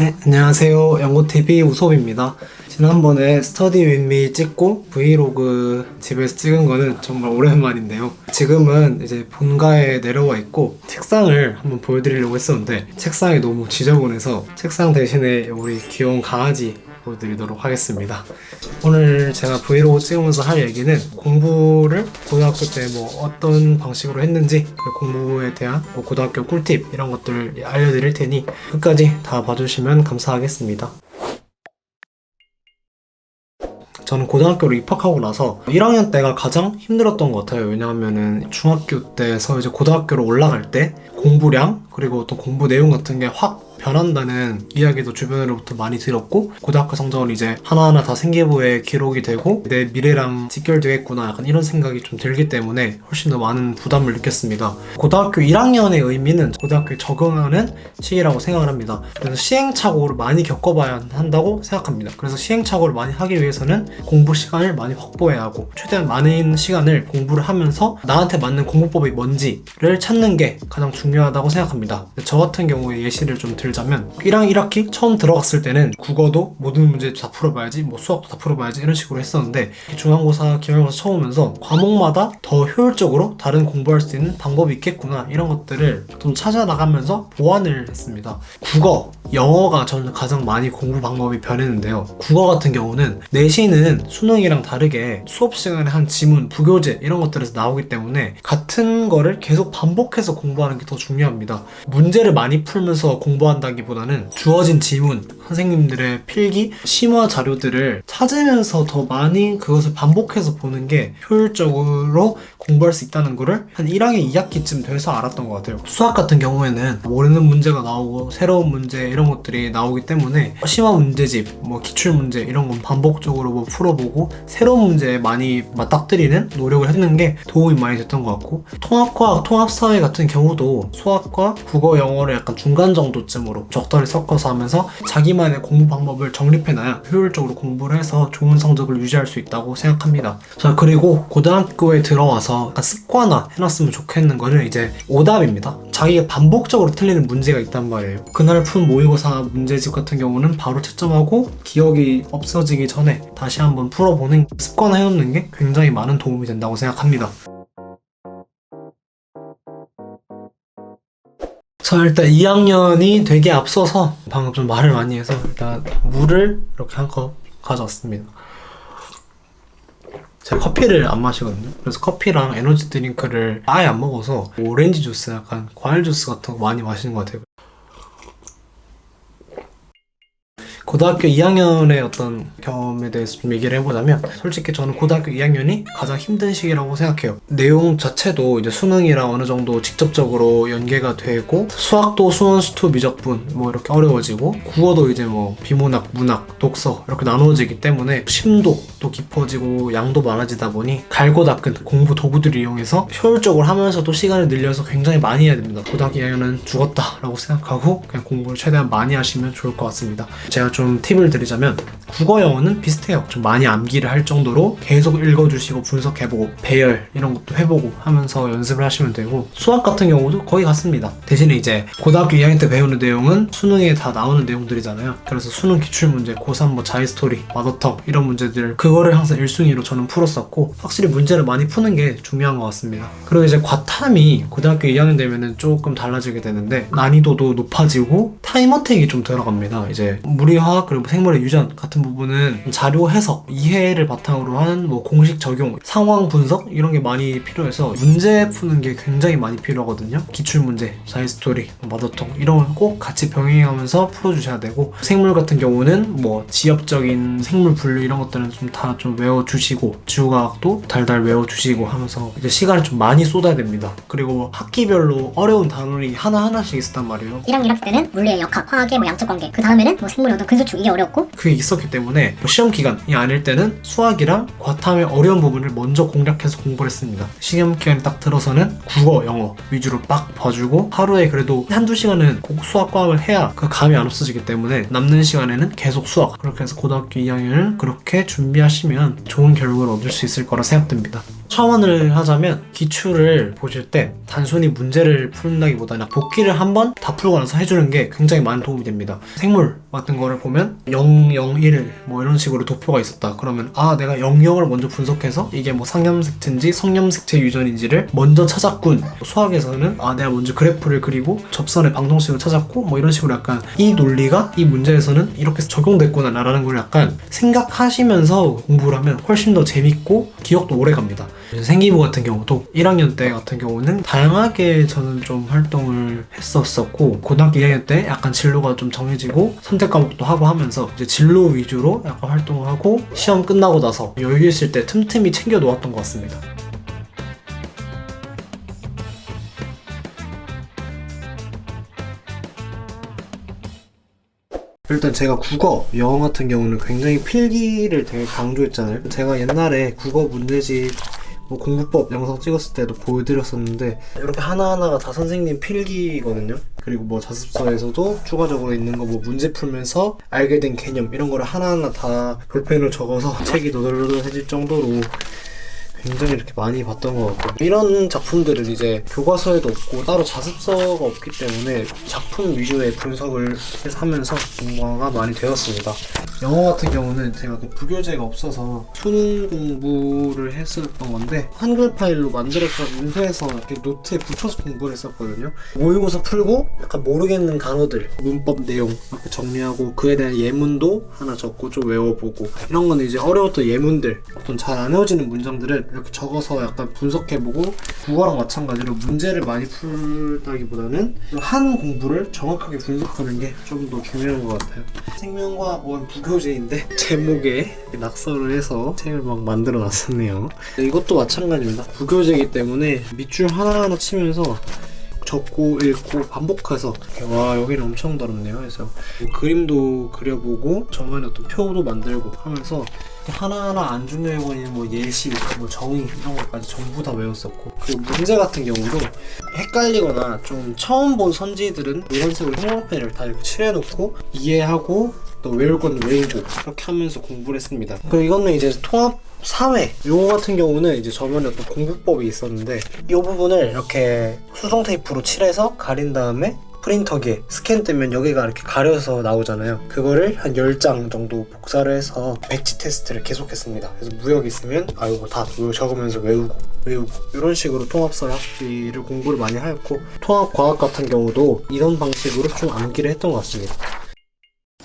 네, 안녕하세요. 연고TV 우섭입니다. 지난번에 스터디 윈미 찍고 브이로그 집에서 찍은 거는 정말 오랜만인데요. 지금은 이제 본가에 내려와 있고 책상을 한번 보여드리려고 했었는데 책상이 너무 지저분해서 책상 대신에 우리 귀여운 강아지 보여드리도록 하겠습니다. 오늘 제가 브이로그 찍으면서 할 얘기는 공부를 고등학교 때 뭐 어떤 방식으로 했는지 그 공부에 대한 뭐 고등학교 꿀팁 이런 것들을 알려드릴 테니 끝까지 다 봐주시면 감사하겠습니다. 저는 고등학교로 입학하고 나서 1학년 때가 가장 힘들었던 것 같아요. 왜냐하면은 중학교 때서 이제 고등학교로 올라갈 때 공부량 그리고 또 공부 내용 같은 게 확 변한다는 이야기도 주변으로부터 많이 들었고 고등학교 성적은 이제 하나하나 다 생기부에 기록이 되고 내 미래랑 직결되겠구나 약간 이런 생각이 좀 들기 때문에 훨씬 더 많은 부담을 느꼈습니다. 고등학교 1학년의 의미는 고등학교에 적응하는 시기라고 생각을 합니다. 그래서 시행착오를 많이 겪어봐야 한다고 생각합니다. 그래서 시행착오를 많이 하기 위해서는 공부 시간을 많이 확보해야 하고 최대한 많은 시간을 공부를 하면서 나한테 맞는 공부법이 뭔지를 찾는 게 가장 중요하다고 생각합니다. 저 같은 경우에 예시를 좀들 자면 1학 1학기 처음 들어갔을 때는 국어도 모든 문제 다 풀어봐야지 뭐 수학도 다 풀어봐야지 이런 식으로 했었는데 중간고사 기말고사 처음 오면서 과목마다 더 효율적으로 다른 공부할 수 있는 방법이 있겠구나 이런 것들을 좀 찾아나가면서 보완을 했습니다. 국어, 영어가 저는 가장 많이 공부 방법이 변했는데요. 국어 같은 경우는 내신은 수능이랑 다르게 수업 시간에 한 지문, 부교재 이런 것들에서 나오기 때문에 같은 거를 계속 반복해서 공부하는 게 더 중요합니다. 문제를 많이 풀면서 공부 한다기보다는 주어진 지문, 선생님들의 필기, 심화 자료들을 찾으면서 더 많이 그것을 반복해서 보는 게 효율적으로 공부할 수 있다는 거를 한 1학년 2학기쯤 돼서 알았던 것 같아요. 수학 같은 경우에는 모르는 문제가 나오고 새로운 문제 이런 것들이 나오기 때문에 심화 문제집, 뭐 기출 문제 이런 건 반복적으로 뭐 풀어보고 새로운 문제에 많이 맞닥뜨리는 노력을 했는 게 도움이 많이 됐던 것 같고 통합과학, 통합사회 같은 경우도 수학과 국어, 영어를 약간 중간 정도쯤 으로 적절히 섞어서 하면서 자기만의 공부 방법을 정립해놔야 효율적으로 공부를 해서 좋은 성적을 유지할 수 있다고 생각합니다. 자 그리고 고등학교에 들어와서 약간 습관화 해놨으면 좋겠는 거는 이제 오답입니다. 자기가 반복적으로 틀리는 문제가 있단 말이에요. 그날 푼 모의고사 문제집 같은 경우는 바로 채점하고 기억이 없어지기 전에 다시 한번 풀어보는 습관화 해놓는 게 굉장히 많은 도움이 된다고 생각합니다. 자 일단 2학년이 되게 앞서서 방금 좀 말을 많이 해서 일단 물을 이렇게 한 컵 가져왔습니다. 제가 커피를 안 마시거든요. 그래서 커피랑 에너지 드링크를 아예 안 먹어서 오렌지 주스, 약간 과일 주스 같은 거 많이 마시는 것 같아요. 고등학교 2학년의 어떤 경험에 대해서 좀 얘기를 해보자면 솔직히 저는 고등학교 2학년이 가장 힘든 시기라고 생각해요. 내용 자체도 이제 수능이랑 어느 정도 직접적으로 연계가 되고 수학도 수원 수투 미적분 뭐 이렇게 어려워지고 국어도 이제 뭐 비문학, 문학, 독서 이렇게 나누어지기 때문에 심도도 깊어지고 양도 많아지다 보니 갈고 닦은 공부 도구들을 이용해서 효율적으로 하면서도 시간을 늘려서 굉장히 많이 해야 됩니다. 고등학교 2학년은 죽었다라고 생각하고 그냥 공부를 최대한 많이 하시면 좋을 것 같습니다. 제가 좀 팁을 드리자면 국어 영어는 비슷해요. 좀 많이 암기를 할 정도로 계속 읽어주시고 분석해보고 배열 이런 것도 해보고 하면서 연습을 하시면 되고 수학 같은 경우도 거의 같습니다. 대신에 이제 고등학교 2학년 때 배우는 내용은 수능에 다 나오는 내용들이잖아요. 그래서 수능 기출 문제, 고3 뭐 자이스토리, 마더텅 이런 문제들 그거를 항상 1순위로 저는 풀었었고 확실히 문제를 많이 푸는 게 중요한 것 같습니다. 그리고 이제 과탐이 고등학교 2학년 되면은 조금 달라지게 되는데 난이도도 높아지고 타임 어택이 좀 들어갑니다. 이제 물리화 학 그리고 생물의 유전 같은 부분은 자료 해석, 이해를 바탕으로 한 뭐 공식 적용, 상황 분석 이런 게 많이 필요해서 문제 푸는 게 굉장히 많이 필요하거든요. 기출 문제, 자이 스토리, 마더텅 이런 걸 꼭 같이 병행하면서 풀어주셔야 되고 생물 같은 경우는 뭐 지엽적인 생물 분류 이런 것들은 좀다좀 외워주시고 지구과학도 달달 외워주시고 하면서 이제 시간을 좀 많이 쏟아야 됩니다. 그리고 학기별로 어려운 단원이 하나 하나씩 있었단 말이에요. 1학년 1학기 때는 물리의 역학, 화학의 뭐 양적 관계, 그 다음에는 뭐 생물의 어떤 근 수축 이게 어렵고 그게 있었기 때문에 시험 기간이 아닐 때는 수학이랑 과탐의 어려운 부분을 먼저 공략해서 공부를 했습니다. 시험 기간이 딱 들어서는 국어, 영어 위주로 빡 봐주고 하루에 그래도 한두 시간은 꼭 수학 과학을 해야 그 감이 안 없어지기 때문에 남는 시간에는 계속 수학 그렇게 해서 고등학교 2학년을 그렇게 준비하시면 좋은 결과를 얻을 수 있을 거라 생각됩니다. 첨언을 하자면 기출을 보실 때 단순히 문제를 푼다기보다는 복기를 한번 다 풀고 나서 해주는 게 굉장히 많은 도움이 됩니다. 생물 같은 거를 보면 0, 0, 1, 뭐 이런 식으로 도표가 있었다. 그러면 아 내가 0, 0을 먼저 분석해서 이게 뭐 상염색체인지 성염색체 유전인지를 먼저 찾았군. 수학에서는 아 내가 먼저 그래프를 그리고 접선의 방정식을 찾았고 뭐 이런 식으로 약간 이 논리가 이 문제에서는 이렇게 적용됐구나라는 걸 약간 생각하시면서 공부를 하면 훨씬 더 재밌고 기억도 오래 갑니다. 생기부 같은 경우도 1학년 때 같은 경우는 다양하게 저는 좀 활동을 했었었고 고등학교 2학년 때 약간 진로가 좀 정해지고 선택 과목도 하고 하면서 이제 진로 위주로 약간 활동을 하고 시험 끝나고 나서 여유 있을 때 틈틈이 챙겨 놓았던 것 같습니다. 일단 제가 국어, 영어 같은 경우는 굉장히 필기를 되게 강조했잖아요. 제가 옛날에 국어 문제집 뭐 공부법 영상 찍었을 때도 보여드렸었는데 이렇게 하나하나가 다 선생님 필기거든요. 그리고 뭐 자습서에서도 추가적으로 있는 거 뭐 문제 풀면서 알게 된 개념 이런 거를 하나하나 다 볼펜으로 적어서 책이 너덜너덜해질 정도로 굉장히 이렇게 많이 봤던 것 같고 이런 작품들은 이제 교과서에도 없고 따로 자습서가 없기 때문에 작품 위주의 분석을 해서 하면서 공부가 많이 되었습니다. 영어 같은 경우는 제가 그 부교재가 없어서 수능 공부를 했었던 건데 한글 파일로 만들어서 인쇄해서 이렇게 노트에 붙여서 공부를 했었거든요. 모의고사 풀고 약간 모르겠는 단어들, 문법 내용 정리하고 그에 대한 예문도 하나 적고 좀 외워보고 이런 거는 이제 어려웠던 예문들 어떤 잘 안 외워지는 문장들을 이렇게 적어서 약간 분석해보고 국어랑 마찬가지로 문제를 많이 풀다기보다는 한 공부를 정확하게 분석하는 게 좀 더 중요한 것 같아요. 생명과학원 부교재인데 제목에 낙서를 해서 책을 막 만들어 놨었네요. 네, 이것도 마찬가지입니다. 부교재이기 때문에 밑줄 하나하나 치면서 적고 읽고 반복해서. 와 여기는 엄청 다릅네요. 그래서 뭐 그림도 그려보고 저만의 어떤 표도 만들고 하면서 하나하나 안 중요해 보이는 뭐 예시, 뭐 정의 이런 것까지 전부 다 외웠었고. 그리고 문제 같은 경우도 헷갈리거나 좀 처음 본 선지들은 노란색으로 형광펜을 다 이렇게 칠해놓고 이해하고 또 외울 건 외우고 이렇게 하면서 공부를 했습니다. 그리고 이거는 이제 통합 사회 요거 같은 경우는 이제 저번에 어떤 공부법이 있었는데 이 부분을 이렇게 수정 테이프로 칠해서 가린 다음에 프린터기에 스캔되면 여기가 이렇게 가려서 나오잖아요. 그거를 한 10장 정도 복사를 해서 배치 테스트를 계속했습니다. 그래서 무역 있으면 아 이거 다 적으면서 외우고 외우고 이런 식으로 통합사 학기를 공부를 많이 하였고 통합 과학 같은 경우도 이런 방식으로 좀 암기를 했던 것 같습니다.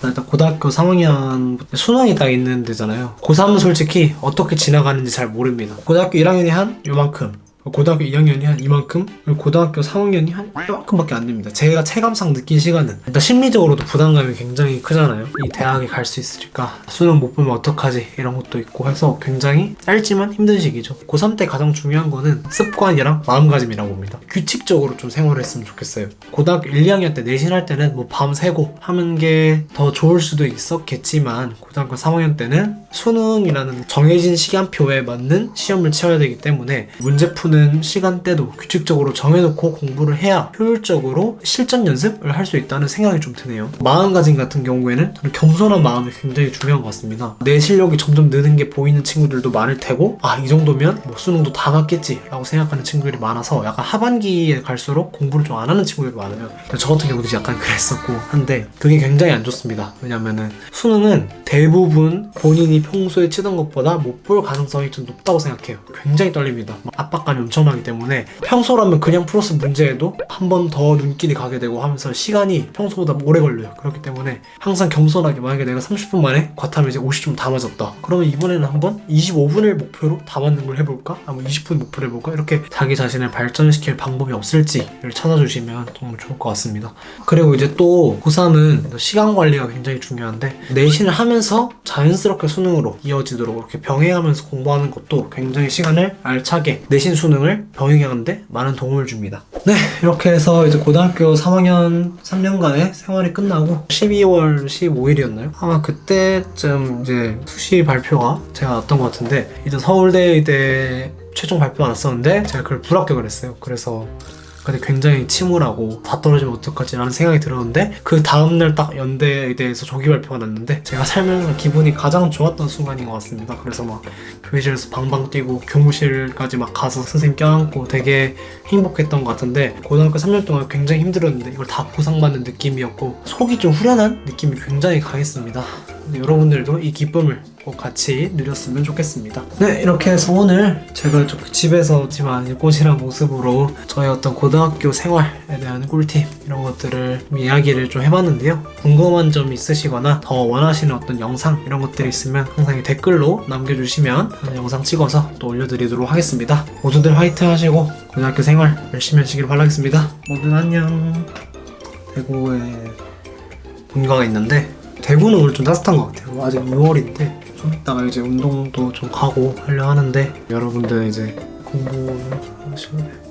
일단 고등학교 3학년 수능이 딱 있는 데잖아요. 고3은 솔직히 어떻게 지나가는지 잘 모릅니다. 고등학교 1학년이 한 요만큼, 고등학교 2학년이 한 이만큼, 고등학교 3학년이 한 이만큼밖에 안 됩니다. 제가 체감상 느낀 시간은 일단 심리적으로도 부담감이 굉장히 크잖아요. 이 대학에 갈 수 있을까? 수능 못 보면 어떡하지? 이런 것도 있고 해서 굉장히 짧지만 힘든 시기죠. 고3 때 가장 중요한 거는 습관이랑 마음가짐이라고 봅니다. 규칙적으로 좀 생활을 했으면 좋겠어요. 고등학교 1, 2학년 때 내신할 때는 뭐 밤새고 하는 게 더 좋을 수도 있었겠지만 고등학교 3학년 때는 수능이라는 정해진 시간표에 맞는 시험을 치러야 되기 때문에 문제 푸는 시간대도 규칙적으로 정해놓고 공부를 해야 효율적으로 실전 연습을 할 수 있다는 생각이 좀 드네요. 마음가짐 같은 경우에는 저는 겸손한 마음이 굉장히 중요한 것 같습니다. 내 실력이 점점 느는 게 보이는 친구들도 많을 테고 아 이 정도면 뭐 수능도 다 갔겠지라고 생각하는 친구들이 많아서 약간 하반기에 갈수록 공부를 좀 안 하는 친구들이 많아요. 저 같은 경우도 약간 그랬었고 한데 그게 굉장히 안 좋습니다. 왜냐면은 수능은 대부분 본인이 평소에 치던 것보다 못 볼 가능성이 좀 높다고 생각해요. 굉장히 떨립니다. 막 압박감이 엄청나기 때문에 평소라면 그냥 플러스 문제에도 한 번 더 눈길이 가게 되고 하면서 시간이 평소보다 오래 걸려요. 그렇기 때문에 항상 겸손하게 만약에 내가 30분 만에 과탐을 이제 50점 다 맞았다. 그러면 이번에는 한번 25분을 목표로 다 맞는 걸 해볼까? 아니면 20분 목표를 해볼까? 이렇게 자기 자신을 발전시킬 방법이 없을지를 찾아주시면 정말 좋을 것 같습니다. 그리고 이제 또 고3은 시간 관리가 굉장히 중요한데 내신을 하면서 자연스럽게 수능으로 이어지도록 이렇게 병행하면서 공부하는 것도 굉장히 시간을 알차게 내신 수능 을 병행하는데 많은 도움을 줍니다. 네, 이렇게 해서 이제 고등학교 3학년 3년간의 생활이 끝나고 12월 15일이었나요? 아마 그때쯤 이제 수시 발표가 제가 났던 것 같은데 이제 서울대 의대 최종 발표가 났었는데 제가 그걸 불합격을 했어요. 그래서 근데 굉장히 침울하고 다 떨어지면 어떡하지? 라는 생각이 들었는데 그 다음날 딱 연대에 대해서 조기 발표가 났는데 제가 살면서 기분이 가장 좋았던 순간인 것 같습니다. 그래서 막 교실에서 방방 뛰고 교무실까지 막 가서 선생님 껴안고 되게 행복했던 것 같은데 고등학교 3년 동안 굉장히 힘들었는데 이걸 다 보상받는 느낌이었고 속이 좀 후련한 느낌이 굉장히 강했습니다. 여러분들도 이 기쁨을 꼭 같이 누렸으면 좋겠습니다. 네, 이렇게 해서 오늘 제가 좀 집에서 지만 꽃이란 모습으로 저의 어떤 고등학교 생활에 대한 꿀팁 이런 것들을 좀 이야기를 좀 해봤는데요. 궁금한 점 있으시거나 더 원하시는 어떤 영상 이런 것들이 있으면 항상 이 댓글로 남겨주시면 영상 찍어서 또 올려드리도록 하겠습니다. 모두들 화이팅 하시고 고등학교 생활 열심히 하시길 바라겠습니다. 모두 안녕. 대구에 본가가 있는데 대구는 오늘 좀 따뜻한 것 같아요. 아직 6월인데 좀 이따가 이제 운동도 좀 가고 하려 하는데 여러분들 이제 공부를 하시고